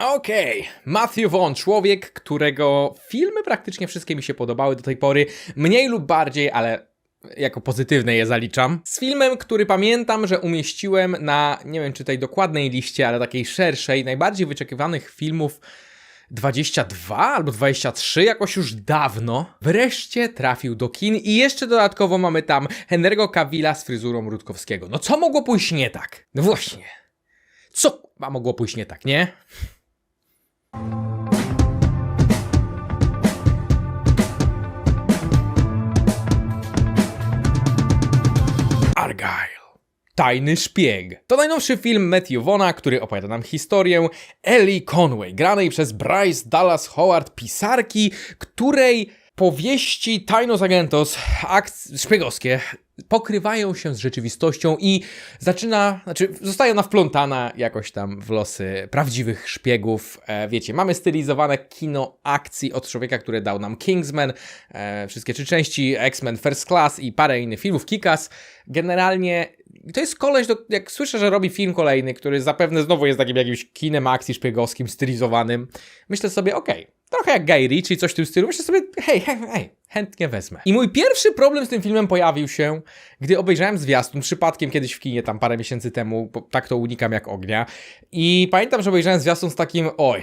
Okej, Matthew Vaughn, człowiek, którego filmy praktycznie wszystkie mi się podobały do tej pory, mniej lub bardziej, ale jako pozytywne je zaliczam. Z filmem, który pamiętam, że umieściłem na, nie wiem czy tej dokładnej liście, ale takiej szerszej, najbardziej wyczekiwanych filmów 22 albo 23, jakoś już dawno, wreszcie trafił do kin i jeszcze dodatkowo mamy tam Henry'ego Cavilla z fryzurą Rutkowskiego. No co mogło pójść nie tak? No właśnie. Co mogło pójść nie tak, nie? Argyle. Tajny szpieg. To najnowszy film Matthew Vona, który opowiada nam historię Ellie Conway, granej przez Bryce Dallas Howard, pisarki, której powieści Tajnos Agentos, akcje szpiegowskie, pokrywają się z rzeczywistością i zaczyna, znaczy zostaje ona wplątana jakoś tam w losy prawdziwych szpiegów. E, wiecie, mamy stylizowane kino akcji od człowieka, który dał nam Kingsman, e, wszystkie trzy części, X-Men First Class i parę innych filmów, Kikas. Generalnie to jest koleś, do, jak słyszę, że robi film kolejny, który zapewne znowu jest takim jakimś kinem akcji szpiegowskim, stylizowanym, myślę sobie, okej, trochę jak Guy Ritchie, coś w tym stylu, myślę sobie, hej, hej, hej, chętnie wezmę. I mój pierwszy problem z tym filmem pojawił się, gdy obejrzałem zwiastun, przypadkiem kiedyś w kinie, tam parę miesięcy temu, tak to unikam jak ognia, i pamiętam, że obejrzałem zwiastun z takim, oj,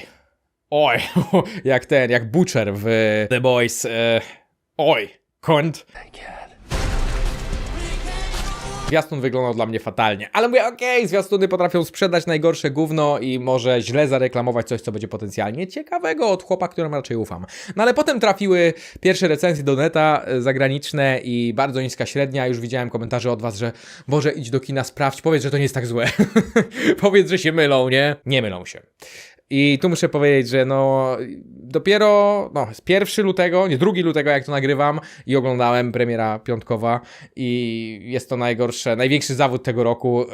oj, jak ten, jak Butcher w The Boys, e, oj, kąt. Zwiastun wyglądał dla mnie fatalnie, ale mówię, okej, zwiastuny potrafią sprzedać najgorsze gówno i może źle zareklamować coś, co będzie potencjalnie ciekawego od chłopa, któremu raczej ufam. No ale potem trafiły pierwsze recenzje do neta e, zagraniczne i bardzo niska średnia. Już widziałem komentarze od was, że Boże, idź do kina, sprawdź, powiedz, że to nie jest tak złe. powiedz, że się mylą, nie? Nie mylą się. I tu muszę powiedzieć, że no dopiero no, z 1 lutego, nie 2 lutego jak to nagrywam i oglądałem premiera piątkowa i jest to najgorsze, największy zawód tego roku.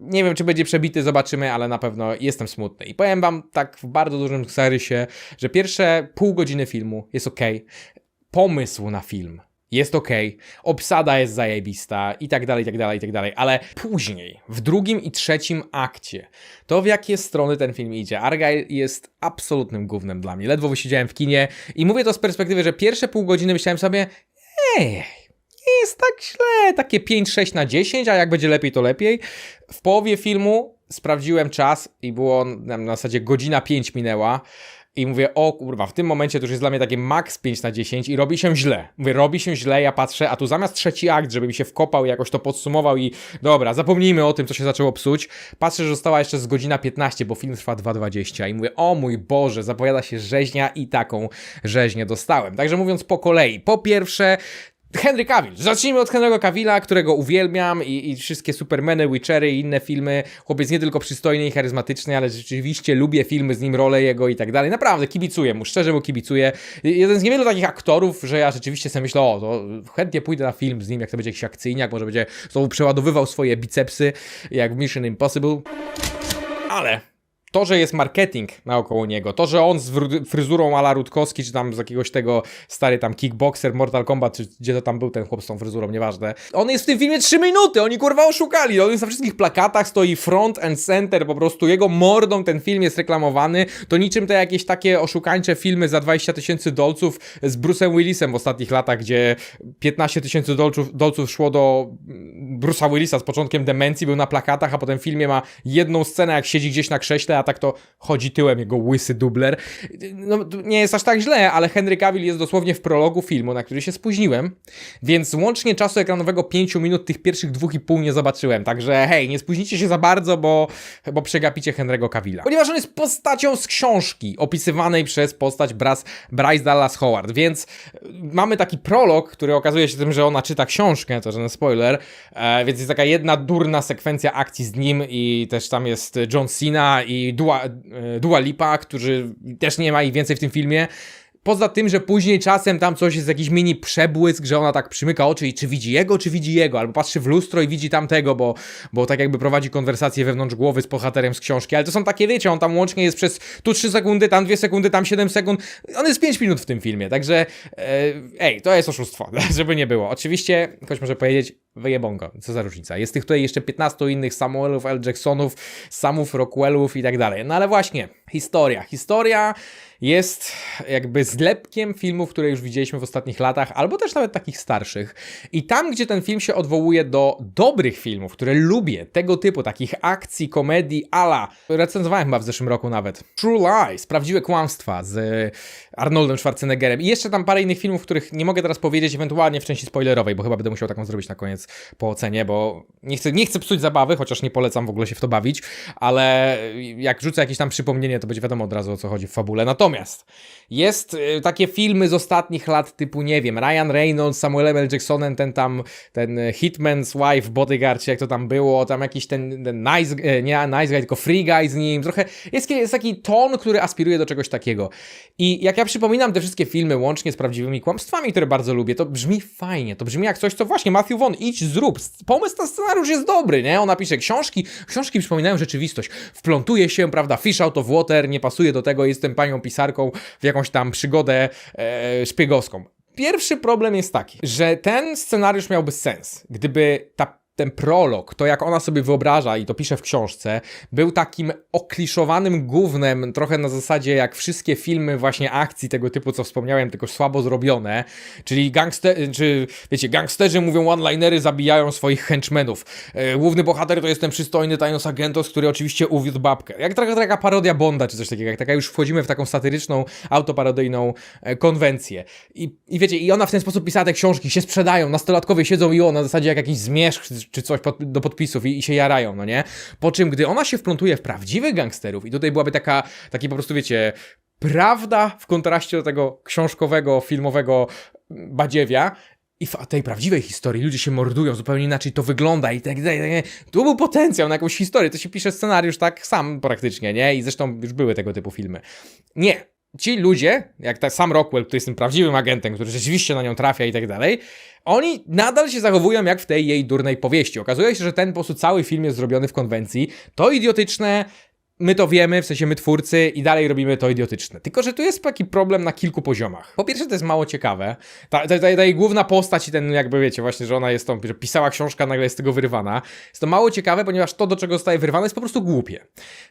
Nie wiem, czy będzie przebity, zobaczymy, ale na pewno jestem smutny. I powiem wam tak w bardzo dużym zarysie, że pierwsze pół godziny filmu jest ok. Pomysł na film jest ok, obsada jest zajebista i tak dalej, i tak dalej, i tak dalej, ale później, w drugim i trzecim akcie, to w jakie strony ten film idzie, Argyle jest absolutnym gównem dla mnie. Ledwo wysiedziałem w kinie i mówię to z perspektywy, że pierwsze pół godziny myślałem sobie, ej, nie jest tak źle, takie 5-6 na 10, a jak będzie lepiej, to lepiej. W połowie filmu sprawdziłem czas i było na zasadzie godzina 5 minęła. I mówię, o kurwa, w tym momencie to już jest dla mnie takie max 5 na 10 i robi się źle. Mówię, robi się źle, ja patrzę, a tu zamiast trzeci akt, żeby mi się wkopał i jakoś to podsumował i dobra, zapomnijmy o tym, co się zaczęło psuć. Patrzę, że została jeszcze z godzina 15, bo film trwa 2.20 i mówię, o mój Boże, zapowiada się rzeźnia i taką rzeźnię dostałem. Także mówiąc po kolei, po pierwsze, Henry Cavill. Zacznijmy od Henry'ego Cavilla, którego uwielbiam i, i wszystkie Supermany, Witchery i inne filmy. Chłopiec nie tylko przystojny i charyzmatyczny, ale rzeczywiście lubię filmy z nim, role jego i tak dalej. Naprawdę kibicuję mu, szczerze mu kibicuję. Jeden z niewielu takich aktorów, że ja rzeczywiście sobie myślę, o, to chętnie pójdę na film z nim, jak to będzie jakiś akcyjniak, może będzie znowu przeładowywał swoje bicepsy, jak w Mission Impossible. Ale to, że jest marketing naokoło niego, to, że on z fryzurą ala Rutkowski, czy tam z jakiegoś tego stary tam kickboxer, Mortal Kombat, czy gdzie to tam był ten chłop z tą fryzurą, nieważne. On jest w tym filmie 3 minuty, oni kurwa oszukali, on jest na wszystkich plakatach, stoi front and center, po prostu jego mordą ten film jest reklamowany, to niczym te jakieś takie oszukańcze filmy za 20 tysięcy dolców z Bruce'em Willisem w ostatnich latach, gdzie 15 tysięcy dolców, dolców szło do Bruce'a Willisa z początkiem demencji, był na plakatach, a potem w filmie ma jedną scenę, jak siedzi gdzieś na krześle, tak to chodzi tyłem jego łysy dubler. No, nie jest aż tak źle, ale Henry Cavill jest dosłownie w prologu filmu, na który się spóźniłem, więc łącznie czasu ekranowego 5 minut tych pierwszych dwóch i pół nie zobaczyłem, także hej, nie spóźnijcie się za bardzo, bo, bo przegapicie Henry'ego Cavilla. Ponieważ on jest postacią z książki, opisywanej przez postać Bras, Bryce Dallas Howard, więc mamy taki prolog, który okazuje się tym, że ona czyta książkę, to żaden spoiler, e, więc jest taka jedna durna sekwencja akcji z nim i też tam jest John Cena i Dua, e, Dua Lipa, którzy też nie ma ich więcej w tym filmie. Poza tym, że później czasem tam coś jest jakiś mini przebłysk, że ona tak przymyka oczy i czy widzi jego, czy widzi jego, albo patrzy w lustro i widzi tamtego, bo, bo tak jakby prowadzi konwersację wewnątrz głowy z bohaterem z książki, ale to są takie, wiecie, on tam łącznie jest przez tu 3 sekundy, tam 2 sekundy, tam 7 sekund, on jest 5 minut w tym filmie, także e, ej, to jest oszustwo, żeby nie było. Oczywiście, ktoś może powiedzieć, wyjebongo, co za różnica. Jest tych tutaj jeszcze 15 innych Samuelów L. Jacksonów, Samów Rockwellów i tak dalej. No ale właśnie, historia. Historia jest jakby zlepkiem filmów, które już widzieliśmy w ostatnich latach, albo też nawet takich starszych. I tam, gdzie ten film się odwołuje do dobrych filmów, które lubię, tego typu, takich akcji, komedii, ala, recenzowałem chyba w zeszłym roku nawet, True Lies, Prawdziwe Kłamstwa z Arnoldem Schwarzeneggerem i jeszcze tam parę innych filmów, których nie mogę teraz powiedzieć, ewentualnie w części spoilerowej, bo chyba będę musiał taką zrobić na koniec po ocenie, bo nie chcę, nie chcę psuć zabawy, chociaż nie polecam w ogóle się w to bawić, ale jak rzucę jakieś tam przypomnienie, to będzie wiadomo od razu o co chodzi w fabule. Natomiast jest y, takie filmy z ostatnich lat typu, nie wiem, Ryan Reynolds, Samuel L. Jacksonem, ten tam, ten Hitman's Wife, Bodyguard, jak to tam było, tam jakiś ten, ten nice, y, nie nice guy, tylko free guy z nim, trochę, jest, jest taki ton, który aspiruje do czegoś takiego. I jak ja przypominam te wszystkie filmy, łącznie z prawdziwymi kłamstwami, które bardzo lubię, to brzmi fajnie, to brzmi jak coś, co właśnie Matthew Vaughn, idź, zrób, pomysł na scenariusz jest dobry, nie? On napisze książki, książki przypominają rzeczywistość, wplątuje się, prawda, fish out of water, nie pasuje do tego, jestem panią pisarką w jakąś tam przygodę e, szpiegowską. Pierwszy problem jest taki, że ten scenariusz miałby sens, gdyby ta ten prolog, to jak ona sobie wyobraża i to pisze w książce, był takim okliszowanym gównem, trochę na zasadzie jak wszystkie filmy właśnie akcji tego typu, co wspomniałem, tylko słabo zrobione, czyli gangster, czy wiecie, gangsterzy mówią one-linery, zabijają swoich henchmenów. E, główny bohater to jest ten przystojny Tajnos Agentos, który oczywiście uwiódł babkę. Jak taka, taka parodia Bonda, czy coś takiego, jak taka już wchodzimy w taką satyryczną, autoparodyjną e, konwencję. I, I wiecie, i ona w ten sposób pisała te książki, się sprzedają, nastolatkowie siedzą i o, na zasadzie jak jakiś zmierzch, czy coś pod, do podpisów i, i, się jarają, no nie? Po czym, gdy ona się wplątuje w prawdziwych gangsterów i tutaj byłaby taka, taki po prostu, wiecie, prawda w kontraście do tego książkowego, filmowego badziewia, i w tej prawdziwej historii ludzie się mordują, zupełnie inaczej to wygląda i tak dalej. Tu był potencjał na jakąś historię, to się pisze scenariusz tak sam praktycznie, nie? I zresztą już były tego typu filmy. Nie, ci ludzie, jak ta, sam Rockwell, który jest tym prawdziwym agentem, który rzeczywiście na nią trafia i tak dalej, oni nadal się zachowują jak w tej jej durnej powieści. Okazuje się, że ten po prostu cały film jest zrobiony w konwencji. To idiotyczne, my to wiemy, w sensie my twórcy i dalej robimy to idiotyczne. Tylko, że tu jest taki problem na kilku poziomach. Po pierwsze, to jest mało ciekawe. Ta, ta, ta, ta jej główna postać i ten jakby wiecie właśnie, że ona jest tą, że pisała książka, nagle jest z tego wyrywana. Jest to mało ciekawe, ponieważ to, do czego zostaje wyrywane jest po prostu głupie.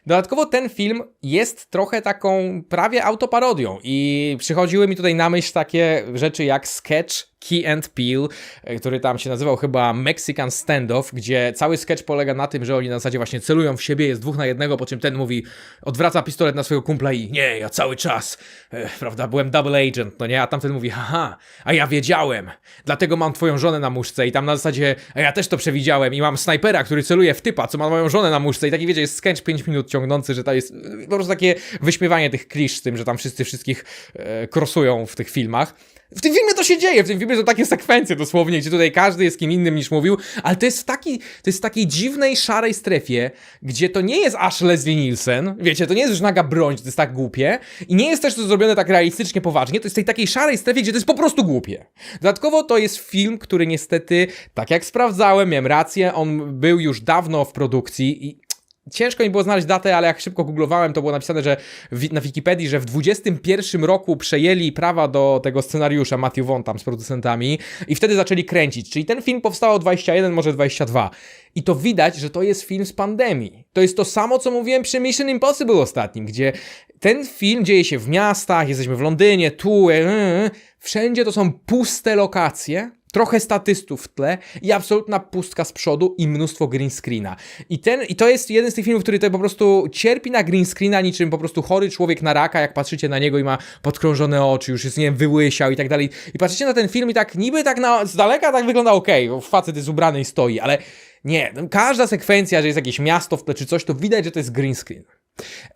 Dodatkowo ten film jest trochę taką prawie autoparodią i przychodziły mi tutaj na myśl takie rzeczy jak sketch Key and Peel, e, który tam się nazywał chyba Mexican Standoff, gdzie cały sketch polega na tym, że oni na zasadzie właśnie celują w siebie, jest dwóch na jednego, po czym ten mówi, odwraca pistolet na swojego kumpla i nie, ja cały czas, e, prawda, byłem double agent, no nie, a tamten mówi, haha, a ja wiedziałem, dlatego mam twoją żonę na muszce i tam na zasadzie, a ja też to przewidziałem i mam snajpera, który celuje w typa, co ma moją żonę na muszce i taki wiecie, jest sketch 5 minut ciągnący, że to jest e, po prostu takie wyśmiewanie tych klisz z tym, że tam wszyscy wszystkich e, krosują w tych filmach. W tym filmie to się dzieje, w tym filmie są takie sekwencje dosłownie, gdzie tutaj każdy jest kim innym niż mówił, ale to jest w, taki, to jest w takiej dziwnej, szarej strefie, gdzie to nie jest aż Leslie Nielsen, wiecie, to nie jest już naga broń, to jest tak głupie i nie jest też to zrobione tak realistycznie, poważnie, to jest w tej takiej szarej strefie, gdzie to jest po prostu głupie. Dodatkowo to jest film, który niestety, tak jak sprawdzałem, miałem rację, on był już dawno w produkcji i Ciężko mi było znaleźć datę, ale jak szybko googlowałem, to było napisane, że na Wikipedii, że w 21 roku przejęli prawa do tego scenariusza Matthew Vaughn tam z producentami i wtedy zaczęli kręcić. Czyli ten film powstał 21, może 22. I to widać, że to jest film z pandemii. To jest to samo, co mówiłem przy Mission Impossible ostatnim, gdzie ten film dzieje się w miastach, jesteśmy w Londynie, tu, e, wszędzie to są puste lokacje, trochę statystów w tle i absolutna pustka z przodu i mnóstwo green screena. I, ten, I to jest jeden z tych filmów, który to po prostu cierpi na green screena niczym po prostu chory człowiek na raka, jak patrzycie na niego i ma podkrążone oczy, już jest, nie wiem, wyłysiał i tak dalej. I patrzycie na ten film i tak niby tak na, z daleka tak wygląda ok, facet jest ubrany i stoi, ale nie, każda sekwencja, że jest jakieś miasto w tle czy coś, to widać, że to jest green screen.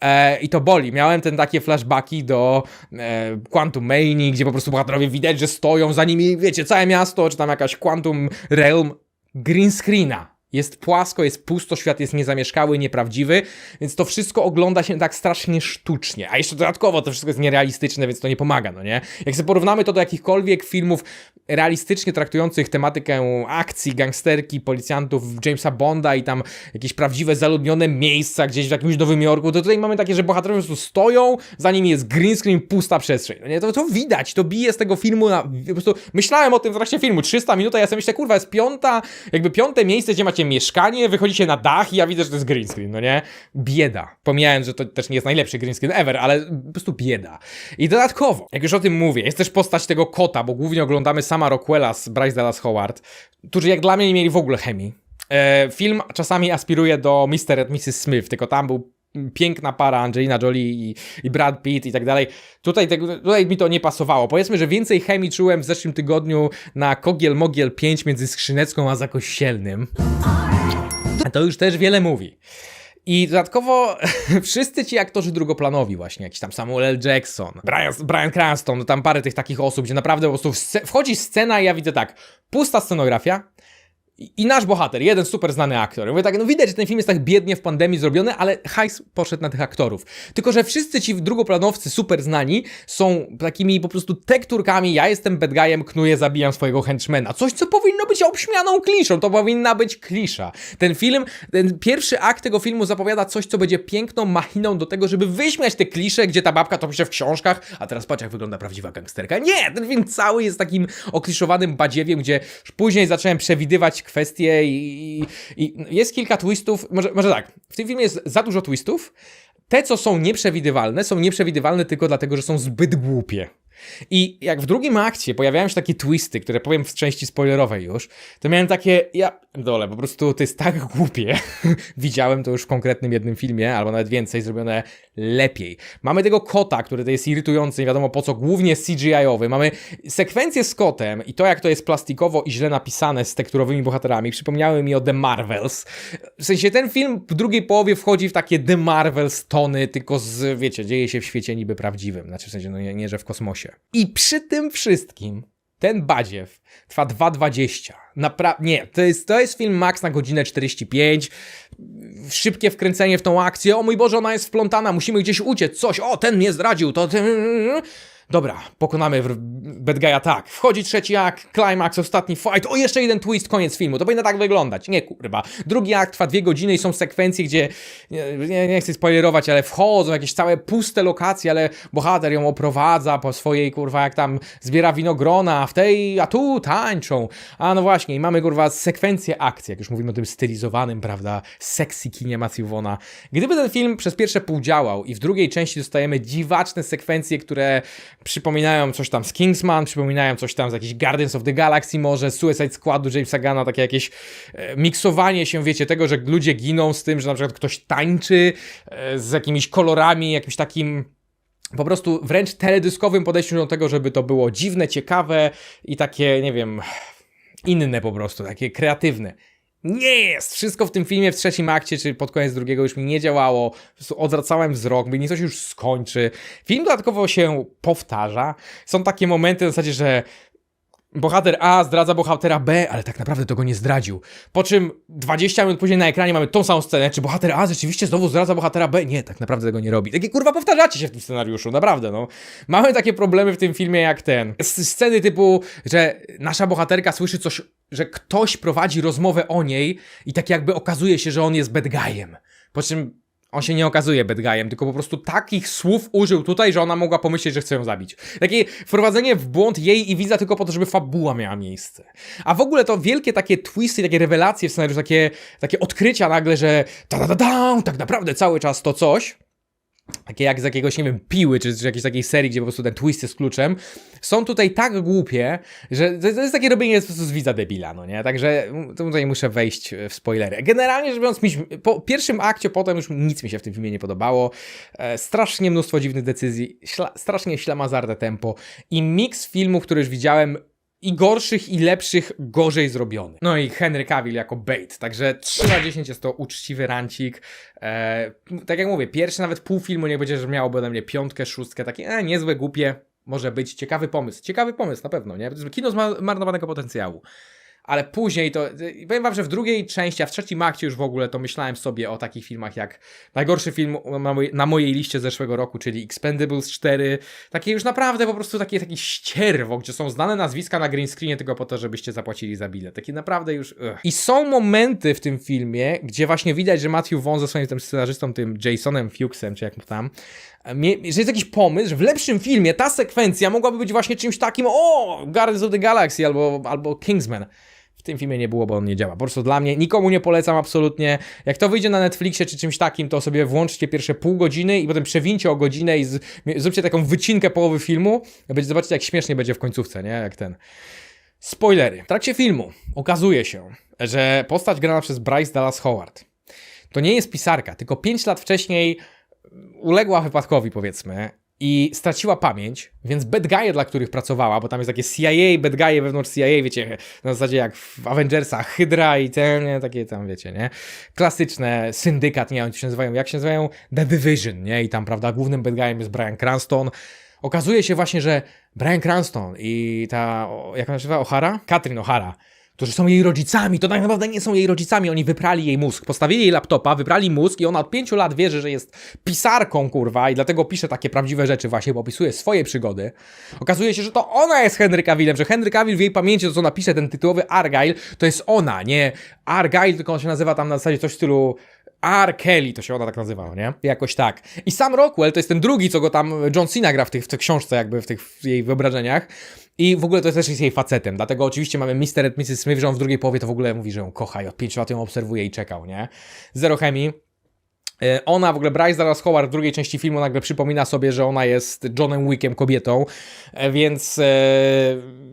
E, I to boli. Miałem ten takie flashbacki do e, Quantum Mania, gdzie po prostu bohaterowie widać, że stoją za nimi, wiecie, całe miasto, czy tam jakaś Quantum Realm green screena. Jest płasko, jest pusto, świat jest niezamieszkały, nieprawdziwy, więc to wszystko ogląda się tak strasznie sztucznie. A jeszcze dodatkowo to wszystko jest nierealistyczne, więc to nie pomaga, no nie? Jak sobie porównamy to do jakichkolwiek filmów realistycznie traktujących tematykę akcji, gangsterki, policjantów, Jamesa Bonda i tam jakieś prawdziwe, zaludnione miejsca gdzieś w jakimś Nowym Jorku, to tutaj mamy takie, że bohaterowie po prostu stoją, za nimi jest green screen, pusta przestrzeń. No nie? To, to widać, to bije z tego filmu na... Po prostu myślałem o tym w trakcie filmu, 300 minut, a ja sobie myślę, kurwa, jest piąta, jakby piąte miejsce, gdzie macie mieszkanie, wychodzicie na dach i ja widzę, że to jest green screen, no nie? Bieda. Pomijając, że to też nie jest najlepszy green screen ever, ale po prostu bieda. I dodatkowo, jak już o tym mówię, jest też postać tego kota, bo głównie oglądamy sama Rockwella z Bryce Dallas Howard, którzy jak dla mnie nie mieli w ogóle chemii. E, film czasami aspiruje do Mr. and Mrs. Smith, tylko tam był piękna para Angelina Jolie i, i Brad Pitt i tak dalej. Tutaj, tego, tutaj mi to nie pasowało. Powiedzmy, że więcej chemii czułem w zeszłym tygodniu na Kogiel Mogiel 5 między Skrzynecką a Zakościelnym. To już też wiele mówi. I dodatkowo wszyscy ci aktorzy drugoplanowi właśnie, jakiś tam Samuel L. Jackson, Brian, Brian Cranston, tam parę tych takich osób, gdzie naprawdę po prostu wchodzi scena i ja widzę tak, pusta scenografia, i nasz bohater, jeden super znany aktor. Mówię tak, no widać, że ten film jest tak biednie w pandemii zrobiony, ale hajs poszedł na tych aktorów. Tylko, że wszyscy ci drugoplanowcy super znani są takimi po prostu tekturkami, ja jestem bad guyem, knuję, zabijam swojego henchmana. Coś, co powinno być obśmianą kliszą, to powinna być klisza. Ten film, ten pierwszy akt tego filmu zapowiada coś, co będzie piękną machiną do tego, żeby wyśmiać te klisze, gdzie ta babka to pisze w książkach, a teraz patrz, jak wygląda prawdziwa gangsterka. Nie, ten film cały jest takim okliszowanym badziewiem, gdzie później zacząłem przewidywać kwestie i, i, jest kilka twistów, może, może tak, w tym filmie jest za dużo twistów, te, co są nieprzewidywalne, są nieprzewidywalne tylko dlatego, że są zbyt głupie. I jak w drugim akcie pojawiają się takie twisty, które powiem w części spoilerowej już, to miałem takie, ja dole, po prostu to jest tak głupie. Widziałem to już w konkretnym jednym filmie, albo nawet więcej, zrobione lepiej. Mamy tego kota, który to jest irytujący, nie wiadomo po co, głównie CGI-owy. Mamy sekwencję z kotem i to, jak to jest plastikowo i źle napisane z tekturowymi bohaterami, przypomniały mi o The Marvels. W sensie ten film w drugiej połowie wchodzi w takie The Marvels tony, tylko z, wiecie, dzieje się w świecie niby prawdziwym. Znaczy w sensie, no nie, nie że w kosmosie. I przy tym wszystkim ten badziew trwa 2,20. Naprawdę, nie, to jest, to jest film max na godzinę 45. Szybkie wkręcenie w tą akcję. O mój Boże, ona jest wplątana, musimy gdzieś uciec, coś. O, ten mnie zdradził, to. Dobra, pokonamy Bad Guy'a tak. Wchodzi trzeci akt, climax, ostatni fight. O, jeszcze jeden twist, koniec filmu. To powinno tak wyglądać. Nie, kurwa. Drugi akt trwa dwie godziny i są sekwencje, gdzie nie, nie, chcę spoilerować, ale wchodzą jakieś całe puste lokacje, ale bohater ją oprowadza po swojej, kurwa, jak tam zbiera winogrona, w tej, a tu tańczą. A no właśnie, i mamy, kurwa, sekwencję akcji, jak już mówimy o tym stylizowanym, prawda, sexy Matthew Vaughna. Gdyby ten film przez pierwsze pół działał i w drugiej części dostajemy dziwaczne sekwencje, które przypominają coś tam z Kingsman, przypominają coś tam z jakichś Guardians of the Galaxy może, Suicide Squadu Jamesa Gunna, takie jakieś e, miksowanie się, wiecie, tego, że ludzie giną z tym, że na przykład ktoś tańczy e, z jakimiś kolorami, jakimś takim po prostu wręcz teledyskowym podejściu do tego, żeby to było dziwne, ciekawe i takie, nie wiem, inne po prostu, takie kreatywne. Nie jest! Wszystko w tym filmie w trzecim akcie, czy pod koniec drugiego już mi nie działało. Odwracałem wzrok, mówię, niech coś już skończy. Film dodatkowo się powtarza. Są takie momenty w zasadzie, że bohater A zdradza bohatera B, ale tak naprawdę to go nie zdradził. Po czym 20 minut później na ekranie mamy tą samą scenę. Czy bohater A rzeczywiście znowu zdradza bohatera B? Nie, tak naprawdę tego nie robi. Takie kurwa powtarzacie się w tym scenariuszu, naprawdę, no. Mamy takie problemy w tym filmie jak ten. Sceny typu, że nasza bohaterka słyszy coś, że ktoś prowadzi rozmowę o niej i tak jakby okazuje się, że on jest bad guyem. Po czym on się nie okazuje bad guyem, tylko po prostu takich słów użył tutaj, że ona mogła pomyśleć, że chce ją zabić. Takie wprowadzenie w błąd jej i widza tylko po to, żeby fabuła miała miejsce. A w ogóle to wielkie takie twisty, takie rewelacje w scenariuszu, takie, takie odkrycia nagle, że ta da da tak naprawdę cały czas to coś, takie jak z jakiegoś, nie wiem, piły, czy z jakiejś takiej serii, gdzie po prostu ten twist jest kluczem, są tutaj tak głupie, że to to jest takie robienie po prostu z widza debila, no nie? Także tutaj muszę wejść w spoilery. Generalnie rzecz biorąc, po pierwszym akcie potem już nic mi się w tym filmie nie podobało. E, strasznie mnóstwo dziwnych decyzji, śla, strasznie ślamazarne tempo i miks filmów, które już widziałem i gorszych, i lepszych, gorzej zrobiony. No i Henry Cavill jako bait. Także 3 na 10 jest to uczciwy rancik. E, tak jak mówię, pierwszy nawet pół filmu nie będzie, że miałoby ode mnie piątkę, szóstkę, takie e, niezłe, głupie. Może być ciekawy pomysł. Ciekawy pomysł na pewno, nie? Kino z ma- marnowanego potencjału. Ale później to, powiem wam, że w drugiej części, a w trzecim akcie już w ogóle, to myślałem sobie o takich filmach jak najgorszy film na mojej, liście zeszłego roku, czyli Expendables 4, takie już naprawdę po prostu takie, takie ścierwo, gdzie są znane nazwiska na green screenie tylko po to, żebyście zapłacili za bilet, takie naprawdę już... Ugh. I są momenty w tym filmie, gdzie właśnie widać, że Matthew Vaughn ze swoim tym scenarzystą, tym Jasonem Fuchsem, czy jak tam, że jest jakiś pomysł, że w lepszym filmie ta sekwencja mogłaby być właśnie czymś takim, o, Guardians of the Galaxy albo, albo Kingsman. Tym filmie nie było, bo on nie działa. Po prostu dla mnie nikomu nie polecam absolutnie. Jak to wyjdzie na Netflixie czy czymś takim, to sobie włączcie pierwsze pół godziny i potem przewincie o godzinę i z, zróbcie taką wycinkę połowy filmu. Będzie, zobaczycie, jak śmiesznie będzie w końcówce, nie? Jak ten. Spoilery. W trakcie filmu okazuje się, że postać grana przez Bryce Dallas Howard to nie jest pisarka, tylko 5 lat wcześniej uległa wypadkowi, powiedzmy, i straciła pamięć, więc bad guye, dla których pracowała, bo tam jest takie CIA, bad guye wewnątrz CIA, wiecie, na zasadzie jak w Avengersach, Hydra i te, nie, takie tam, wiecie, nie? Klasyczne, syndykat, nie, oni się nazywają, jak się nazywają? The Division, nie? I tam, prawda, głównym bad guyem jest Brian Cranston. Okazuje się właśnie, że Brian Cranston i ta, jak ona się nazywa, O'Hara? Katrin O'Hara, którzy są jej rodzicami, to tak naprawdę nie są jej rodzicami, oni wyprali jej mózg. Postawili jej laptopa, wyprali mózg i ona od pięciu lat wierzy, że jest pisarką, kurwa, i dlatego pisze takie prawdziwe rzeczy właśnie, bo opisuje swoje przygody. Okazuje się, że to ona jest Henry Cavillem, że Henry Cavill w jej pamięci, to co napisze ten tytułowy Argyle, to jest ona, nie Argyle, tylko on się nazywa tam na zasadzie coś w stylu R. Kelly, to się ona tak nazywa, nie? Jakoś tak. I sam Rockwell to jest ten drugi, co go tam John Cena gra w, tych, w tej książce, jakby w tych w jej wyobrażeniach. I w ogóle to też jest jej facetem. Dlatego oczywiście mamy Mr. and Mrs. Smith, że on w drugiej połowie to w ogóle mówi, że ją kocha i od 5 lat ją obserwuje i czekał, nie? Zero chemii. E, Ona, w ogóle Bryce Dallas Howard w drugiej części filmu nagle przypomina sobie, że ona jest Johnem Wickiem kobietą, e, więc e,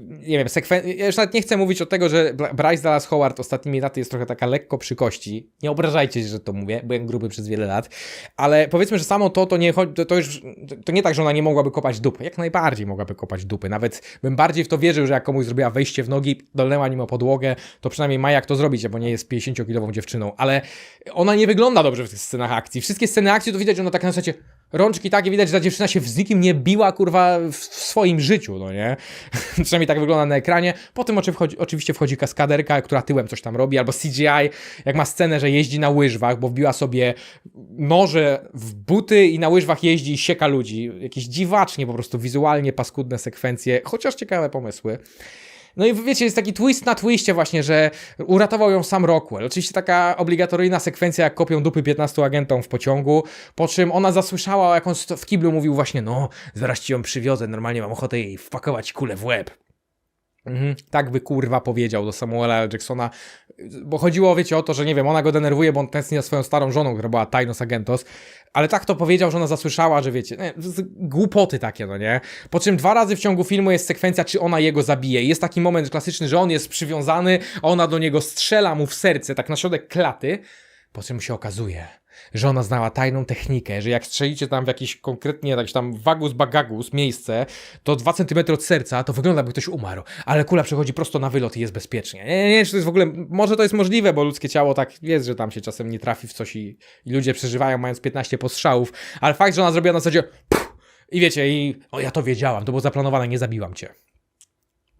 nie wiem, sekwen... ja już nawet nie chcę mówić o tego, że Bryce Dallas Howard ostatnimi laty jest trochę taka lekko przy kości. Nie obrażajcie się, że to mówię, byłem gruby przez wiele lat, ale powiedzmy, że samo to, to nie to już, to nie tak, że ona nie mogłaby kopać dupy, jak najbardziej mogłaby kopać dupy, nawet bym bardziej w to wierzył, że jak komuś zrobiła wejście w nogi, dolnęła nim o podłogę, to przynajmniej ma jak to zrobić, bo nie jest 50-kilową dziewczyną, ale ona nie wygląda dobrze w tych scenach akcji. Wszystkie sceny akcji to widać, że ona tak na zasadzie rączki takie, widać, że ta dziewczyna się z nikim nie biła, kurwa, w, swoim życiu, no nie? Przynajmniej tak wygląda na ekranie. Potem wchodzi, oczywiście wchodzi kaskaderka, która tyłem coś tam robi, albo CGI, jak ma scenę, że jeździ na łyżwach, bo wbiła sobie noże w buty i na łyżwach jeździ i sieka ludzi. Jakieś dziwacznie po prostu wizualnie paskudne sekwencje, chociaż ciekawe pomysły. No i wiecie, jest taki twist na twiście właśnie, że uratował ją sam Rockwell. Oczywiście taka obligatoryjna sekwencja, jak kopią dupy 15 agentom w pociągu, po czym ona zasłyszała, jak on w kiblu mówił właśnie, no, zaraz ci ją przywiozę, normalnie mam ochotę jej wpakować kulę w łeb. Mhm, tak by kurwa powiedział do Samuela. Jacksona, bo chodziło, wiecie, o to, że nie wiem, ona go denerwuje, bo on tęskni za swoją starą żoną, która była Tainos Agentos, ale tak to powiedział, że ona zasłyszała, że wiecie, nie, głupoty takie, no nie? Po czym dwa razy w ciągu filmu jest sekwencja, czy ona jego zabije. I Jest taki moment klasyczny, że on jest przywiązany, a ona do niego strzela mu w serce, tak na środek klaty, po czym się okazuje, że ona znała tajną technikę, że jak strzelicie tam w jakiś konkretnie jakiś tam wagus bagagus miejsce, to 2 cm od serca, to wygląda jakby ktoś umarł, ale kula przechodzi prosto na wylot i jest bezpiecznie. Nie, nie, nie, czy to jest w ogóle, może to jest możliwe, bo ludzkie ciało tak jest, że tam się czasem nie trafi w coś i, i ludzie przeżywają mając 15 postrzałów, ale fakt, że ona zrobiła na zasadzie pff, i wiecie, i o ja to wiedziałam, to było zaplanowane, nie zabiłam cię.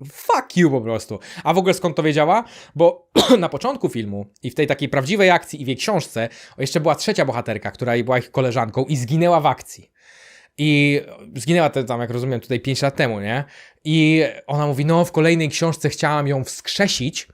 Fuck you po prostu. A w ogóle skąd to wiedziała? Bo na początku filmu i w tej takiej prawdziwej akcji i w jej książce jeszcze była trzecia bohaterka, która była ich koleżanką i zginęła w akcji. I zginęła te, tam, jak rozumiem, tutaj 5 lat temu, nie? I ona mówi, no w kolejnej książce chciałam ją wskrzesić,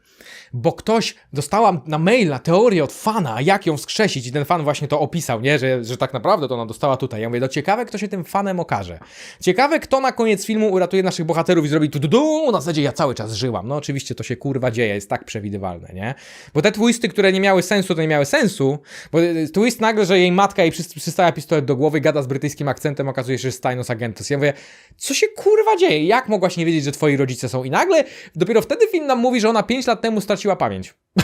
bo ktoś dostała na maila teorię od fana, jak ją wskrzesić i ten fan właśnie to opisał, nie? Że, że tak naprawdę to ona dostała tutaj. Ja mówię, no ciekawe, kto się tym fanem okaże. Ciekawe, kto na koniec filmu uratuje naszych bohaterów i zrobi tu, tu na zasadzie ja cały czas żyłam. No oczywiście to się kurwa dzieje, jest tak przewidywalne, nie? Bo te twisty, które nie miały sensu, to nie miały sensu, bo y, twist nagle, że jej matka jej przy- przystawia pistolet do głowy, gada z brytyjskim akcentem, okazuje się, że jest Tainos Agentos. Ja mówię, co się kurwa dzieje? Jak mogłaś nie wiedzieć, że twoi rodzice są? I nagle, dopiero wtedy film nam mówi, że ona 5 lat temu straciła pamięć.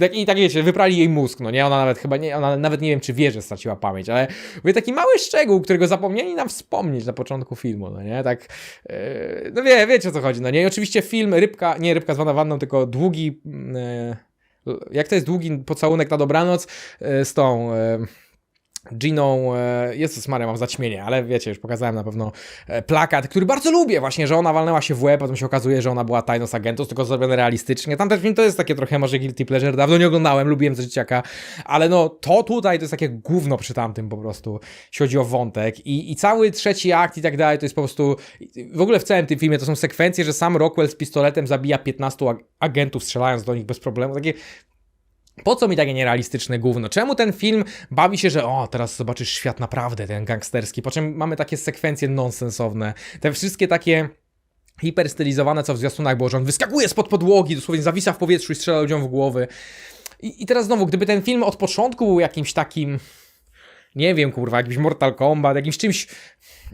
Tak, I tak wiecie, wyprali jej mózg, no nie, ona nawet chyba nie, ona nawet nie wiem, czy wie, że straciła pamięć, ale mówię, taki mały szczegół, którego zapomnieli nam wspomnieć na początku filmu, no nie, tak, yy, no wie, wiecie o co chodzi, no nie, i oczywiście film Rybka, nie Rybka zwana wanną, tylko długi, yy, jak to jest długi pocałunek na dobranoc yy, z tą... Yy, Giną, e, Jezus Maria, mam zaćmienie, ale wiecie, już pokazałem na pewno e, plakat, który bardzo lubię właśnie, że ona walnęła się w łeb, potem się okazuje, że ona była tajną z agentów, tylko zrobione realistycznie. Tamten film to jest takie trochę może guilty pleasure, dawno nie oglądałem, lubiłem z dzieciaka, ale no to tutaj to jest takie gówno przy tamtym po prostu, jeśli chodzi o wątek i, i cały trzeci akt i tak dalej, to jest po prostu, w ogóle w całym tym filmie to są sekwencje, że sam Rockwell z pistoletem zabija 15 ag- agentów strzelając do nich bez problemu, takie po co mi takie nierealistyczne gówno? Czemu ten film bawi się, że o, teraz zobaczysz świat naprawdę, ten gangsterski, po czym mamy takie sekwencje nonsensowne, te wszystkie takie hiperstylizowane, co w zwiastunach było, że on wyskakuje spod podłogi, dosłownie zawisa w powietrzu i strzela ludziom w głowy. I, I teraz znowu, gdyby ten film od początku był jakimś takim, nie wiem, kurwa, jakimś Mortal Kombat, jakimś czymś,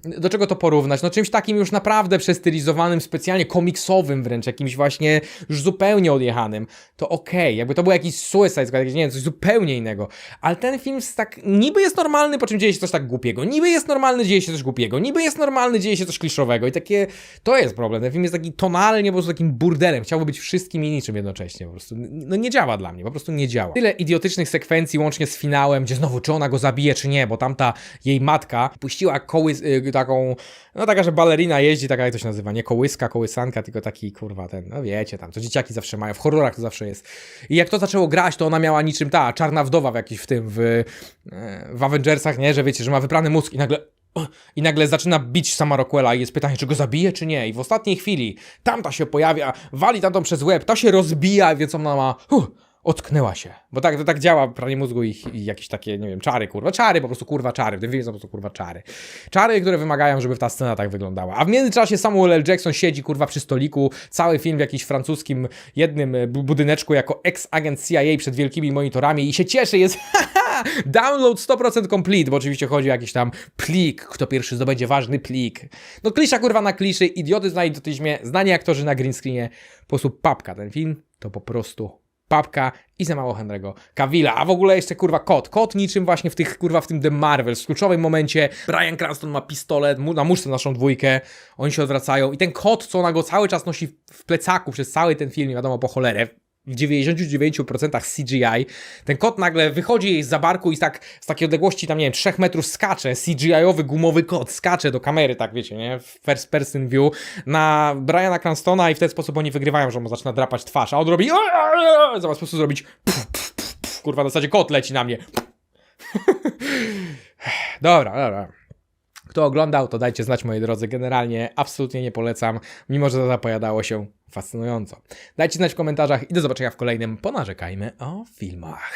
do czego to porównać? No czymś takim już naprawdę przestylizowanym, specjalnie komiksowym wręcz, jakimś właśnie już zupełnie odjechanym, to okej, jakby to był jakiś Suicide Squad, jakieś, nie wiem, coś zupełnie innego. Ale ten film jest tak, niby jest normalny, po czym dzieje się coś tak głupiego, niby jest normalny, dzieje się coś głupiego, niby jest normalny, dzieje się coś kliszowego i takie, to jest problem. Ten film jest taki tonalnie po prostu takim burdelem, chciałby być wszystkim i niczym jednocześnie po prostu. No nie działa dla mnie, po prostu nie działa. Tyle idiotycznych sekwencji łącznie z finałem, gdzie znowu czy ona go zabije, czy nie, bo tamta jej matka puściła kołys, y, taką, no taka, że balerina jeździ, taka jak to się nazywa, nie kołyska, kołysanka, tylko taki, kurwa, ten, no wiecie tam, co dzieciaki zawsze mają, w horrorach to zawsze jest. I jak to zaczęło grać, to ona miała niczym ta, czarna wdowa w jakiś w tym, w, e, w Avengersach, nie, że wiecie, że ma wyprany mózg i nagle i nagle zaczyna bić sama Rockwella i jest pytanie, czy go zabije, czy nie. I w ostatniej chwili tamta się pojawia, wali tamtą przez łeb, ta się rozbija, więc ona ma... Huh, ocknęła się. Bo tak, to tak działa pranie mózgu i, i jakieś takie, nie wiem, czary, kurwa. Czary, po prostu kurwa czary. W tym filmie są po prostu kurwa czary. Czary, które wymagają, żeby ta scena tak wyglądała. A w międzyczasie Samuel L. Jackson siedzi kurwa przy stoliku, cały film w jakimś francuskim jednym e, bu- budyneczku jako ex-agent CIA przed wielkimi monitorami i się cieszy, jest download 100% complete, bo oczywiście chodzi o jakiś tam plik, kto pierwszy zdobędzie ważny plik. No klisza kurwa na kliszy, idiotyzm na idiotyzmie, znani aktorzy na green screenie, po prostu papka. Ten film to po prostu papka i za mało Henry'ego Cavilla, a w ogóle jeszcze kurwa kot, kot niczym właśnie w tych kurwa w tym The Marvel, w kluczowym momencie Brian Cranston ma pistolet, mu- na muszce naszą dwójkę, oni się odwracają i ten kot, co ona go cały czas nosi w plecaku przez cały ten film, nie wiadomo po cholerę, w 99% CGI, ten kot nagle wychodzi z zabarku i tak z takiej odległości tam, nie wiem, 3 metrów skacze, CGI-owy gumowy kot skacze do kamery, tak wiecie, nie, first person view na Briana Cranstona i w ten sposób oni wygrywają, że mu zaczyna drapać twarz, a on robi zamiast po prostu zrobić kurwa, na zasadzie kot leci na mnie. dobra, dobra. Kto oglądał, to dajcie znać, moi drodzy. Generalnie absolutnie nie polecam, mimo że zapowiadało się fascynująco. Dajcie znać w komentarzach i do zobaczenia w kolejnym Ponarzekajmy o filmach.